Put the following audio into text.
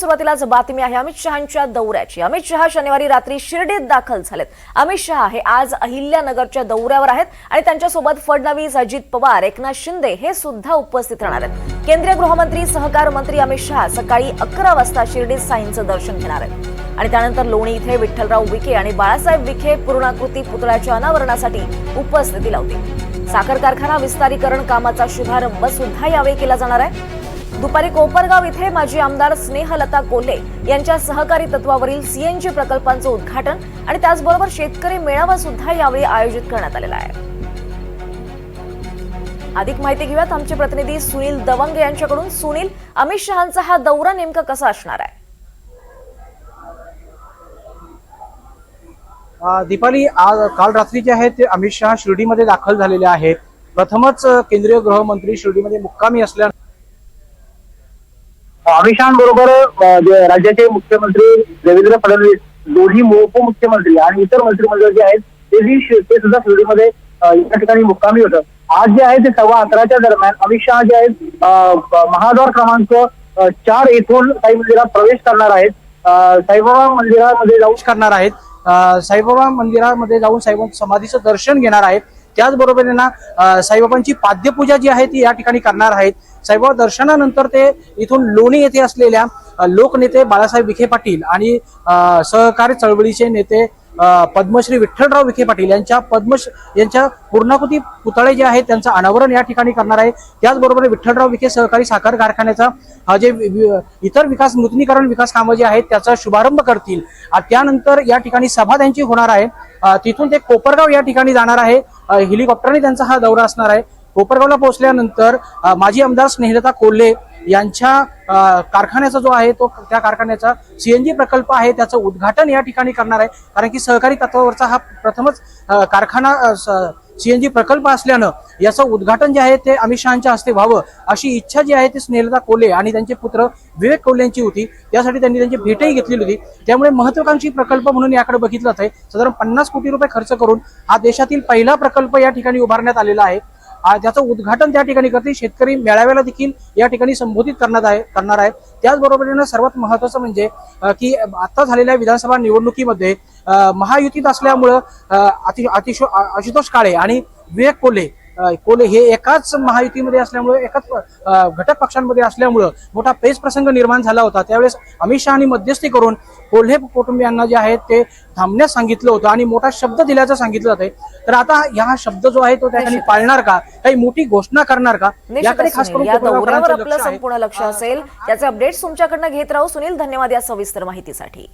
सुरुवातीलाच बातमी आहे अमित शहांच्या दौऱ्याची. अमित शहा शनिवारी रात्री शिर्डीत दाखल झालेत. अमित शहा हे आज अहिल्यानगरच्या दौऱ्यावर आहेत आणि त्यांच्यासोबत फडणवीस अजित पवार एकनाथ शिंदे हे सुद्धा उपस्थित राहणार आहेत. केंद्रीय गृहमंत्री सहकार मंत्री अमित शहा सकाळी अकरा वाजता शिर्डीत साईंचं दर्शन घेणार आहेत. आणि त्यानंतर लोणी इथे विठ्ठलराव विखे आणि बाळासाहेब विखे पूर्णाकृती पुतळ्याच्या अनावरणासाठी उपस्थिती लावतील. साखर कारखाना विस्तारीकरण कामाचा शुभारंभ सुद्धा यावेळी केला जाणार आहे. दुपारी कोपरगाव इथे माजी आमदार स्नेहलता कोल्हे यांच्या सहकारी तत्वावरील सीएनजी प्रकल्पांचं उद्घाटन आणि त्याचबरोबर शेतकरी मेळावा सुद्धा यावेळी आयोजित करण्यात आलेला आहे. अधिक माहिती घेऊयात आमचे प्रतिनिधी सुनील दवंग यांच्याकडून. सुनील अमित शहांचा हा दौरा नेमका कसा असणार आहे? दीपाली आज काल रात्री जे आहेत ते अमित शहा शिर्डीमध्ये दाखल झालेले आहेत. प्रथमच केंद्रीय गृहमंत्री शिर्डीमध्ये मुक्कामी असल्या अमित शहाबरोबर जे राज्याचे मुख्यमंत्री देवेंद्र फडणवीस दोन्ही उपमुख्यमंत्री आणि इतर मंत्रिमंडळ जे आहेत ते जी ते सुद्धा शिर्डीमध्ये या ठिकाणी मुक्कामी होतं. आज जे आहे ते सव्वा अकराच्या दरम्यान अमित शहा जे आहेत महाद्वार क्रमांक चार येथून साई मंदिरात प्रवेश करणार आहेत. साईबाबा मंदिरामध्ये जाऊन करणार आहेत. साईबाबा मंदिरामध्ये जाऊन साईबाबा समाधीचं दर्शन घेणार आहेत. त्याचबरोबर ना साईबाबांची पाद्यपूजा जी आहे ती या ठिकाणी करणार आहेत. साईबाबा दर्शनानंतर ते इथून लोणी येथे असलेल्या लोकनेते बाळासाहेब विखे पाटील आणि सहकारी चळवळीचे नेते पद्मश्री विठ्ठलराव विखे पाटील यांच्या पद्मश यांच्या पूर्णाकृती पुतळे जे आहेत त्यांचं अनावरण या ठिकाणी करणार आहे. त्याचबरोबर विठ्ठलराव विखे सहकारी साखर कारखान्याचा हा जे वि- वि- इतर विकास नूतनीकरण विकास कामं जे आहेत त्याचा शुभारंभ करतील. आणि त्यानंतर या ठिकाणी सभा त्यांची होणार आहे. तिथून ते कोपरगाव या ठिकाणी जाणार आहे. हेलिकॉप्टरने त्यांचा हा दौरा असणार आहे. कोपरगावला पोहोचल्यानंतर माजी आमदार स्नेहलता कोल्हे यांच्या कारखान्याचा जो आहे तो त्या कारखान्याचा सीएनजी प्रकल्प आहे त्याचं उद्घाटन या ठिकाणी करणार आहे. कारण की सहकारी तत्वावरचा हा प्रथमच कारखाना सीएनजी प्रकल्प असल्यानं याचं उद्घाटन जे आहे ते अमित शहाच्या हस्ते व्हावं अशी इच्छा जी आहे ती स्नेहलता कोले आणि त्यांचे पुत्र विवेक कोले यांची होती. त्यासाठी त्यांनी त्यांची भेटही घेतलेली होती. त्यामुळे महत्वाकांक्षी प्रकल्प म्हणून याकडे बघितलं आहे साधारण पन्नास कोटी रुपये खर्च करून हा देशातील पहिला प्रकल्प या ठिकाणी उभारण्यात आलेला आहे. त्याचं उद्घाटन त्या ठिकाणी करतील. शेतकरी मेळाव्याला देखील या ठिकाणी संबोधित करण्यात आहे करणार आहे. त्याचबरोबरीनं सर्वात महत्वाचं म्हणजे की आता झालेल्या विधानसभा निवडणुकीमध्ये महायुतीत असल्यामुळं अति अतिशो आशुतोष काळे आणि विवेक कोल्हे अ, कोल्हे हे एकाच महायुतीमध्ये असल्यामुळे एकाच घटक पक्षांमध्ये असल्यामुळं मोठा पेच प्रसंग निर्माण झाला होता. त्यावेळेस अमित शहानी मध्यस्थी करून कोल्हे कुटुंबियांना जे आहे ते थांबण्यास सांगितलं होतं आणि मोठा शब्द दिल्याचं सांगितलं जातंय तर आता हा शब्द जो आहे तो त्या ठिकाणी पाळणार का? काही मोठी घोषणा करणार का? याकडे खास करून आपलं. संपूर्ण लक्ष असेल. त्याचे अपडेट्स तुमच्याकडनं घेत राहू सुनील. धन्यवाद या सविस्तर माहितीसाठी.